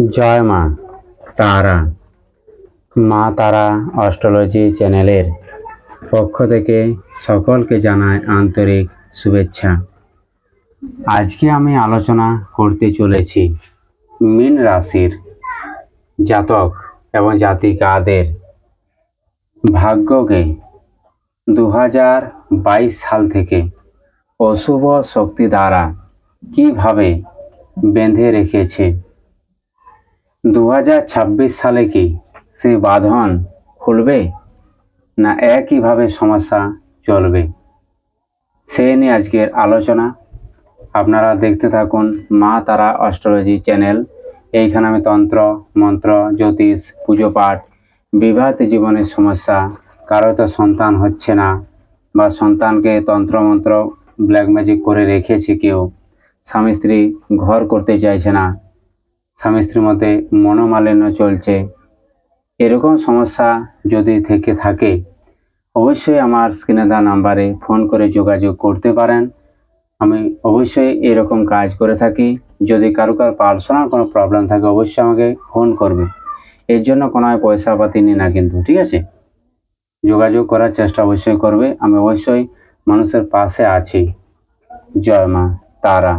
জয় মা তারা। মা তারা অস্ট্রোলজি চ্যানেলের পক্ষ থেকে সকলকে জানায় আন্তরিক শুভেচ্ছা। আজকে আমি আলোচনা করতে চলেছি মীন রাশির জাতক এবং জাতিকাদের ভাগ্যকে। দু হাজার বাইশ সাল থেকে অশুভ শক্তি দ্বারা কীভাবে বেঁধে রেখেছে? দু হাজার ছাব্বিশ সালে কি সেই বাঁধন খুলবে না একইভাবে সমস্যা চলবে? সে নিয়ে আজকের আলোচনা। আপনারা দেখতে থাকুন মা তারা অস্ট্রোলজি চ্যানেল। এইখানে আমি তন্ত্র, মন্ত্র, জ্যোতিষ, পুজো পাঠ, বিবাহিত জীবনের সমস্যা, কারও তো সন্তান হচ্ছে না বা সন্তানকে তন্ত্রমন্ত্র ব্ল্যাক ম্যাজিক করে রেখেছে কেউ। স্বামী স্ত্রী ঘর করতে চাইছে না। স্বামী স্ত্রীর মধ্যে মনোমালিন্য চলছে। এরকম সমস্যা যদি থেকে থাকে, অবশ্যই আমার স্ক্রিনে দেওয়া নাম্বারে ফোন করে যোগাযোগ করতে পারেন। আমি অবশ্যই এরকম কাজ করে থাকি। যদি কারও কারও পার্সোনাল কোনো প্রবলেম থাকে, অবশ্যই আমাকে ফোন করবে। এর জন্য কোনো পয়সা পাতি নিই না কিন্তু, ঠিক আছে? যোগাযোগ করার চেষ্টা অবশ্যই করবে। আমি অবশ্যই মানুষের পাশে আছি। জয় মা, তারা।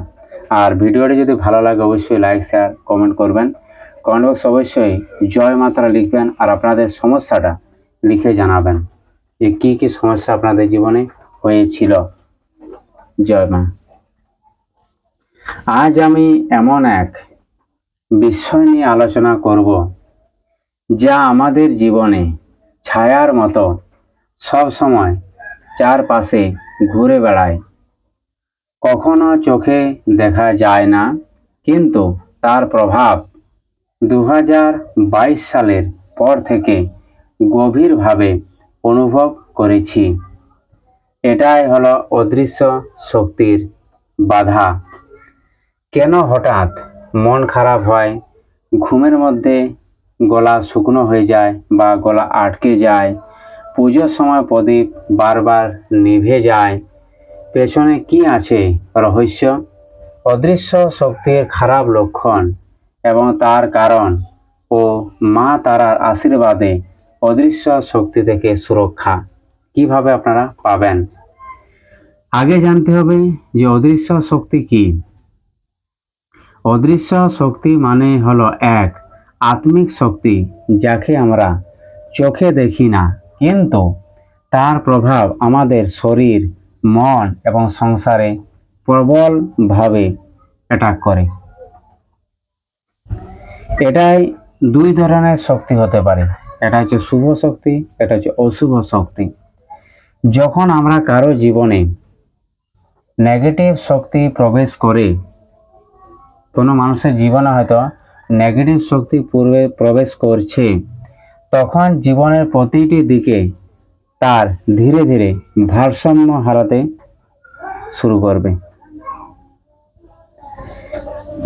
আর ভিডিওটি যদি ভালো লাগে, অবশ্যই লাইক শেয়ার কমেন্ট করবেন। কমেন্ট বক্স অবশ্যই জয় মাতারা লিখবেন আর আপনাদের সমস্যাটা লিখে জানাবেন যে কী কী সমস্যা আপনাদের জীবনে হয়েছিল। জয় মা। আজ আমি এমন এক বিষয় নিয়ে আলোচনা করব যা আমাদের জীবনে ছায়ার মতো সব সময় চারপাশে ঘুরে বেড়ায়। কখনো চোখে দেখা যায় না, কিন্তু তার প্রভাব দু হাজার বাইশ সালের পর থেকে গভীরভাবে অনুভব করেছি। এটাই হলো অদৃশ্য শক্তির বাধা। কেন হঠাৎ মন খারাপ হয়, ঘুমের মধ্যে গলা শুকনো হয়ে যায় বা গলা আটকে যায়, পুজোর সময় প্রদীপ বারবার নিভে যায় পেছনে কি আছে? রহস্য? অদৃশ্য শক্তির খারাপ লক্ষণ এবং তার কারণ ও মা তারার আশীর্বাদে অদৃশ্য শক্তি থেকে সুরক্ষা। কীভাবে আপনারা পাবেন? আগে জানতে হবে যে অদৃশ্য শক্তি কি। অদৃশ্য শক্তি মানে হলো এক আত্মিক শক্তি যাকে আমরা চোখে দেখি না, কিন্তু তার প্রভাব আমাদের শরীর মন এবং সংসারে প্রবলভাবে অ্যাটাক করে। এটাই দুই ধরনের শক্তি হতে পারে। এটা হচ্ছে শুভ শক্তি, এটা হচ্ছে অশুভ শক্তি। যখন আমরা কারও জীবনে নেগেটিভ শক্তি প্রবেশ করে, কোনো মানুষের জীবনে হয়তো নেগেটিভ শক্তি পূর্বে প্রবেশ করছে, তখন জীবনের প্রতিটি দিকে তার ধীরে ধীরে ভারসাম্য হারাতে শুরু করবে।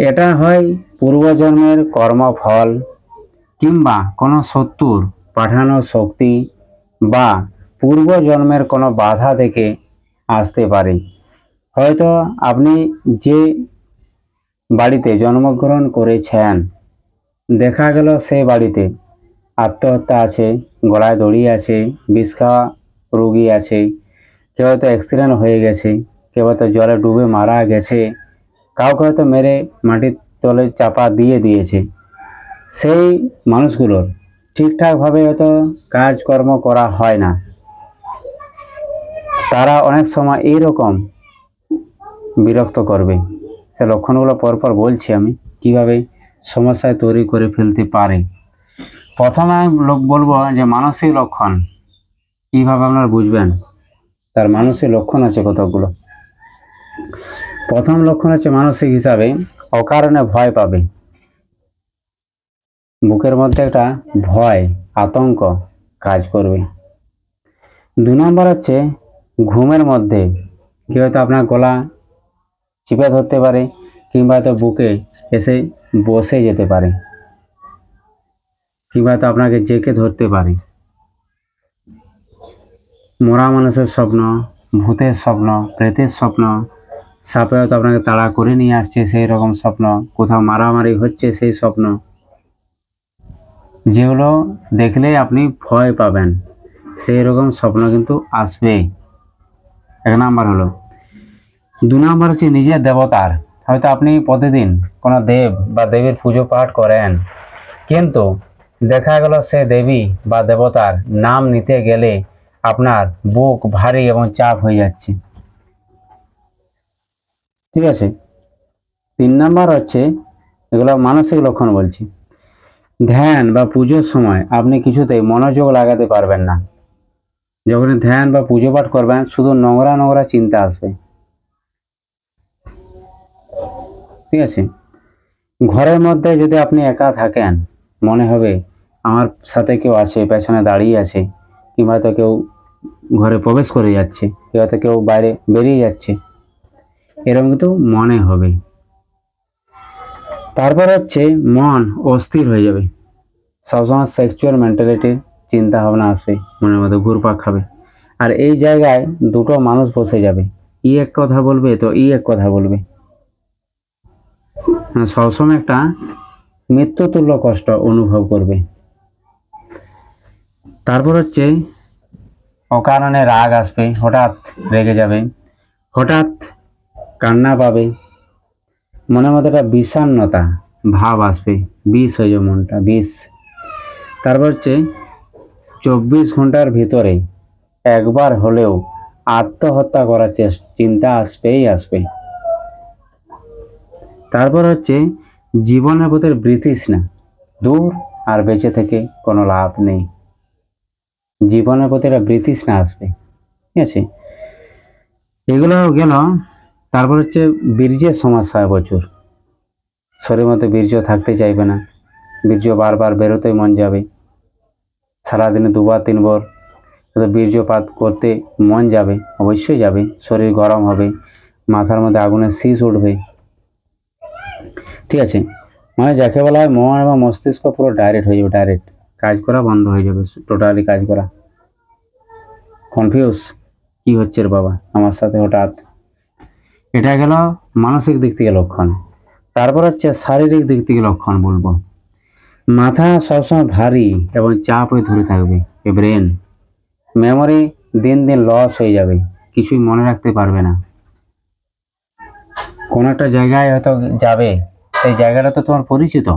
এটা হয় পূর্বজন্মের কর্মফল কিংবা কোনো শত্রুর পাঠানো শক্তি বা পূর্বজন্মের কোনো বাধা থেকে আসতে পারে। হয়তো আপনি যে বাড়িতে জন্মগ্রহণ করেছেন, দেখা গেল সেই বাড়িতে আত্মহত্যা আছে গলায় দড়ি আছে, বিষ খাওয়া রোগী আছে, কেউ হয়তো অ্যাক্সিডেন্ট হয়ে গেছে, কেউ হয়তো জলে ডুবে মারা গেছে, কাউকে হয়তো মেরে মাটির তলে চাপা দিয়ে দিয়েছে। সেই মানুষগুলোর ঠিকঠাকভাবে হয়তো কাজকর্ম করা হয় না। তারা অনেক সময় এইরকম বিরক্ত করবে। সে লক্ষণগুলো পরপর বলছি আমি, কীভাবে সমস্যায় তৈরি করে ফেলতে পারে। প্রথমে আমি লোক বলব যে মানসিক লক্ষণ, কীভাবে আপনারা বুঝবেন? তার মানসিক লক্ষণ আছে কতগুলো প্রথম লক্ষণ হচ্ছে মানসিক হিসাবে অকারণে ভয় পাবে। বুকের মধ্যে একটা ভয়, আতঙ্ক কাজ করবে। দু নম্বর হচ্ছে ঘুমের মধ্যে কেউ হয়তো আপনার গলা চিপে ধরতে পারে কিংবা হয়তো বুকে এসে বসে যেতে পারে। কিংবা তো আপনাকে জেকে ধরতে পারি। মরা মানুষের স্বপ্ন, ভূতের স্বপ্ন, প্রেতের স্বপ্ন সাপে হয়তো আপনাকে তাড়া করে নিয়ে আসছে সেই রকম স্বপ্ন, কোথাও মারামারি হচ্ছে সেই স্বপ্ন। যেগুলো দেখলেই আপনি ভয় পাবেন, সেই রকম স্বপ্ন কিন্তু আসবে এক নাম্বার হলো। দু নাম্বার হচ্ছে নিজের দেবতার। হয়তো আপনি প্রতিদিন কোনো দেব বা দেবীর পুজো পাঠ করেন, কিন্তু দেখা গেল সে দেবী বা দেবতার নাম নিতে গেলে আপনার বুক ভারী এবং চাপ হয়ে যাচ্ছে। ঠিক আছে? তিন নাম্বার হচ্ছে, এগুলো মানসিক লক্ষণ বলছি। ধ্যান বা পুজোর সময় আপনি কিছুতেই মনোযোগ লাগাতে পারবেন না। যখন ধ্যান বা পুজো পাঠ করবেন, শুধু নোংরা নোংরা চিন্তা আসবে। ঠিক আছে? ঘরের মধ্যে যদি আপনি একা থাকেন, মনে হবে আমার সাথে কেউ আছে, পেছনে দাঁড়িয়ে আছে, কিংবা হয়তো কেউ ঘরে প্রবেশ করে যাচ্ছে কেউ হয়তো কেউ বাইরে বেরিয়ে যাচ্ছে, এরকম কিন্তু মনে হবে। তারপর হচ্ছে মন অস্থির হয়ে যাবে। সবসময় সেক্সুয়াল মেন্টালিটির চিন্তা ভাবনা আসবে, মনের মধ্যে ঘুরপাক খাবে। আর এই জায়গায় দুটো মানুষ বসে যাবে। ই এক কথা বলবে তো ই এক কথা বলবে। মানে সবসময় একটা মৃত্যুতুল্য কষ্ট অনুভব করবে। তারপর হচ্ছে অকারণে রাগ আসবে, হঠাৎ রেগে যাবে, হঠাৎ কান্না পাবে, মনের মধ্যে একটা বিষণ্ণতা ভাব আসবে, বিষ হয়ে যাবে মনটা, বিষ। তারপর হচ্ছে চব্বিশ ঘণ্টার ভিতরে একবার হলেও আত্মহত্যা করার চিন্তা আসবেই আসবে। তারপর হচ্ছে জীবনের প্রতি বৃতৃষ্ণা দূর আর বেঁচে থেকে কোনো লাভ নেই। জীবনের প্রতি একটা বৃতৃষ্ণা আসবে। ঠিক আছে? এগুলো গেল তারপর হচ্ছে বীর্যের সমস্যা প্রচুর। শরীরের মধ্যে বীর্য থাকতে চাইবে না। বীর্য বারবার বেরোতেই মন যাবে। সারাদিনে দুবার, তিনবার বীর্যপাত করতে মন যাবে, অবশ্যই যাবে। শরীর গরম হবে। মাথার মধ্যে আগুনের শীষ উঠবে। ঠিক আছে? মানে যাকে বলা হয় মন এবং মস্তিষ্ক পুরো ডাইরেক্ট হয়ে যাবে ডাইরেক্ট কাজ করা বন্ধ হয়ে যাবে টোটালি কাজ করা। কনফিউজ কি হচ্ছে বাবা? আমার সাথে হঠাৎ? এটা গেল মানসিক দিক থেকে লক্ষণ। তারপর হচ্ছে শারীরিক দিক থেকে লক্ষণ বলব। মাথা সবসময় ভারী এবং চাপ হয়ে ধরে থাকবে, এ ব্রেন মেমোরি দিন দিন লস হয়ে যাবে, কিছুই মনে রাখতে পারবে না। কোনো একটা জায়গায় হয়তো যাবে, সেই জায়গাটা তো তোমার পরিচিত।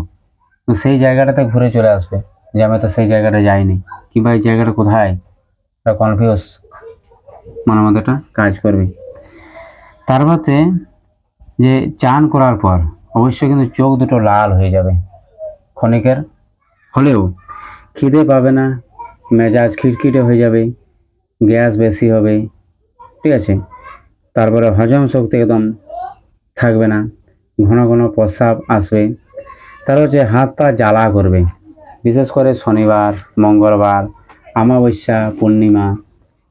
সেই জায়গাটাতে ঘুরে চলে আসবে। যে আমি তো সেই জায়গাটা যাইনি। কিংবা এই জায়গাটা কোথায়? তা কনফিউজ মনের মধ্যে একটা কাজ করবে। তারপর হচ্ছে যে চান করার পর অবশ্যই কিন্তু চোখ দুটো লাল হয়ে যাবে। ক্ষণিকের হলেও খিদে পাবে না, মেজাজ খিটখিটে হয়ে যাবে, গ্যাস বেশি হবে, ঠিক আছে? তারপরে হজম শক্তি একদম থাকবে না, ঘন ঘন প্রস্রাব আসবে। তার হচ্ছে হাত পা জ্বালা করবে। বিশেষ করে শনিবার, মঙ্গলবার, অমাবস্যা, পূর্ণিমা,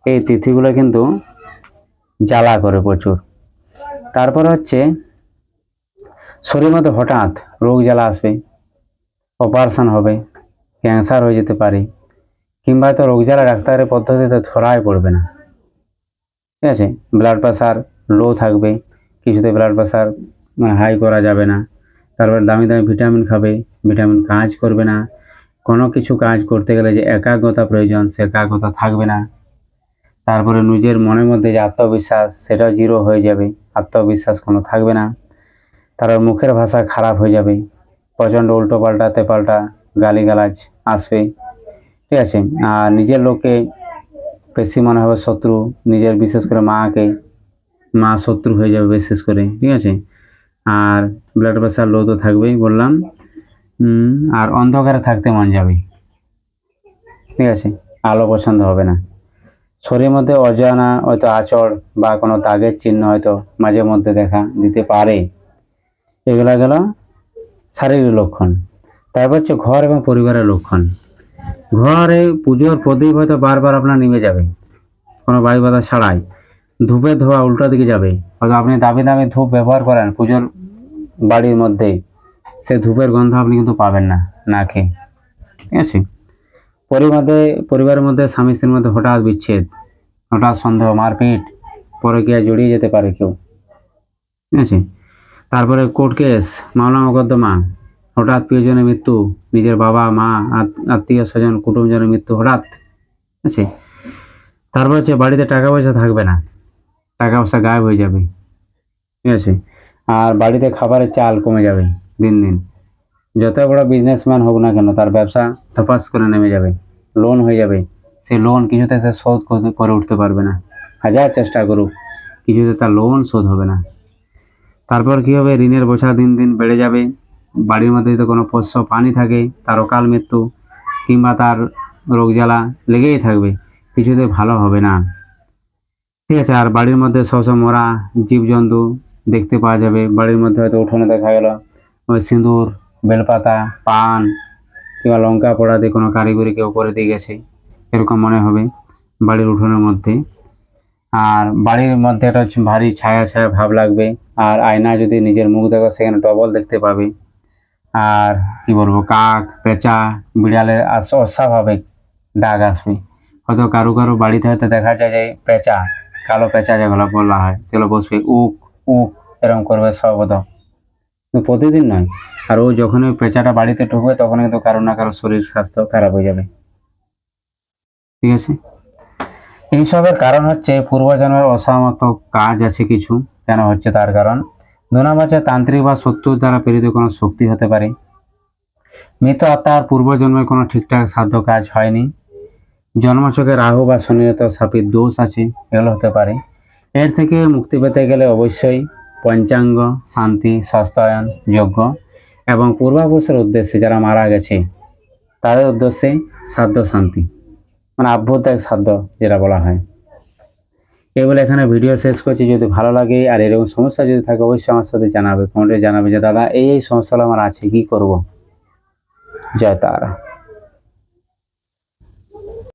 এই তিথিগুলো কিন্তু জ্বালা করে প্রচুর। তারপর হচ্ছে শরীরের মধ্যে হঠাৎ রোগ জ্বালা আসবে, অপারেশন হবে, ক্যান্সার হয়ে যেতে পারে, কিংবা তো রোগ জ্বালা ডাক্তারের পদ্ধতিতে ধরাই পড়বে না। ঠিক আছে? ব্লাড প্রেশার লো থাকবে, কিছুতে ব্লাড প্রেশার মানে হাই করা যাবে না। তারপর দামি দামি ভিটামিন খাবে ভিটামিন কাজ করবে না। কোনো কিছু কাজ করতে গেলে যে একাগ্রতা প্রয়োজন, সে একাগ্রতা থাকবে না। তারপরে নিজের মনের মধ্যে যে আত্মবিশ্বাস সেটাও জিরো হয়ে যাবে। আত্মবিশ্বাস কোনো থাকবে না। তারপর মুখের ভাষা খারাপ হয়ে যাবে। প্রচণ্ড উল্টো পাল্টা তেপাল্টা, গালিগালাজ আসবে। ঠিক আছে? আর নিজের লোককে বেশি মনে হবে শত্রু। নিজের বিশেষ করে মাকে। মা শত্রু হয়ে যাবে বিশেষ করে। ঠিক আছে? আর ব্লাড প্রেশার লো তো থাকবেই বললাম। আর অন্ধকারে থাকতে মন যাবে ঠিক আছে, আলো পছন্দ হবে না। শরীরের মধ্যে অজানা হয়তো আচর বা কোনো দাগের চিহ্ন হয়তো মাঝে মধ্যে দেখা দিতে পারে। এগুলো গেল শারীরিক লক্ষণ। তারপর হচ্ছে ঘর এবং পরিবারের লক্ষণ। ঘরে পুজোর প্রদীপ হয়তো বারবার আপনার নেমে যাবে। কোনো বায়ু বাধা ছাড়াই। ধূপের ধোয়া উল্টো দিকে যাবে। হয়তো আপনি দামি দামি ধূপ ব্যবহার করেন পুজোর বাড়ির মধ্যে। সে ধূপের গন্ধ আপনি কিন্তু পাবেন না না খেয়ে। ঠিক আছে? পরিবার, পরিবারের মধ্যে স্বামী স্ত্রীর মধ্যে হঠাৎ বিচ্ছেদ, হঠাৎ সন্দেহ, মারপিট পরে গিয়ে জড়িয়ে যেতে পারে কেউ। ঠিক আছে? তারপরে কোর্ট কেস মামলা মোকদ্দমা, হঠাৎ প্রিয়জনের মৃত্যু, নিজের বাবা, মা আত্মীয় স্বজন, কুটুমজনের মৃত্যু হঠাৎ। ঠিক আছে? তারপর হচ্ছে বাড়িতে টাকা পয়সা থাকবে না, টাকা পয়সা গায়েব হয়ে যাবে। ঠিক আছে? আর বাড়িতে খাবারের চাল কমে যাবে। দিন দিন। যত বড় বিজনেসম্যান হোক না কেন, তার ব্যবসা ধপাস করে নেমে যাবে লোন হয়ে যাবে। সে লোন কিছুতে সে শোধ করে উঠতে পারবে না। হাজার চেষ্টা করুক, কিছুতে তার লোন শোধ হবে না। তারপর কী হবে? ঋণের বোঝা দিন দিন বেড়ে যাবে। বাড়ির মধ্যে যদি কোনো পোষ্য পানি থাকে, তার অকাল মৃত্যু কিংবা তার রোগ জ্বালা লেগেই থাকবে, কিছুতে ভালো হবে না। ঠিক আছে, আর বাড়ির মধ্যে সবসময় মরা জীবজন্তু দেখতে পাওয়া যাবে। বাড়ির মধ্যে হয়তো উঠোনে দেখা গেল সিঁদুর, বেলপাতা, পান কিংবা লঙ্কা পোড়া দিয়ে কোনো কারিগরি কেউ করে দিয়ে গেছে। এরকম মনে হবে বাড়ির উঠোনের মধ্যে। আর বাড়ির মধ্যে একটা ভারী ছায়া ছায়া ভাব লাগবে। আর আয়না যদি নিজের মুখ দেখো, সেখানে ডবল দেখতে পাবে। আর কি বলব, কাক, পেঁচা, বিড়ালের অস্বাভাবিক ডাক আসবে। হয়তো কারও কারও বাড়িতে হয়তো দেখা যায় যে পেঁচা, কালো পেঁচা যেগুলো বলা হয়, সেগুলো বসবে, উক উক, এরকম করবে সর্বদা। কিন্তু প্রতিদিন নয়। আর ও যখন ওই পেঁচাটা বাড়িতে ঢুকবে, তখন কিন্তু কারও না কারও শরীর, স্বাস্থ্য খারাপ হয়ে যাবে। ঠিক আছে? এইসবের কারণ হচ্ছে, পূর্বজন্মের অসহমত কাজ আছে কিছু, কেন হচ্ছে তার কারণ? দু নম্বর তান্ত্রিক বা শত্রুর দ্বারা প্রেরিত কোনো শক্তি হতে পারে। মৃত আত্মার পূর্বজন্মের কোনো ঠিকঠাক সাধ্য কাজ হয়নি। জন্মচকে রাহু বা শনিগত সাপের দোষ আছে, এগুলো হতে পারে। এর থেকে মুক্তি পেতে গেলে অবশ্যই পঞ্চাঙ্গ, শান্তি, স্বাস্থ্যায়ন যজ্ঞ এবং পূর্বাপুরুষের উদ্দেশ্যে যারা মারা গেছে, তাদের উদ্দেশ্যে সাধ্য শান্তি মানে আভ্যন্তরিক সাধ্য যেটা বলা হয়। এই বলে এখানে ভিডিও শেষ করছি। যদি ভালো লাগে আর এরকম সমস্যা যদি থাকে, অবশ্যই আমার সাথে জানাবে, কমেন্টে জানাবে যে, দাদা, এই এই সমস্যাগুলো আমার আছে, কি করব? জয় তারা।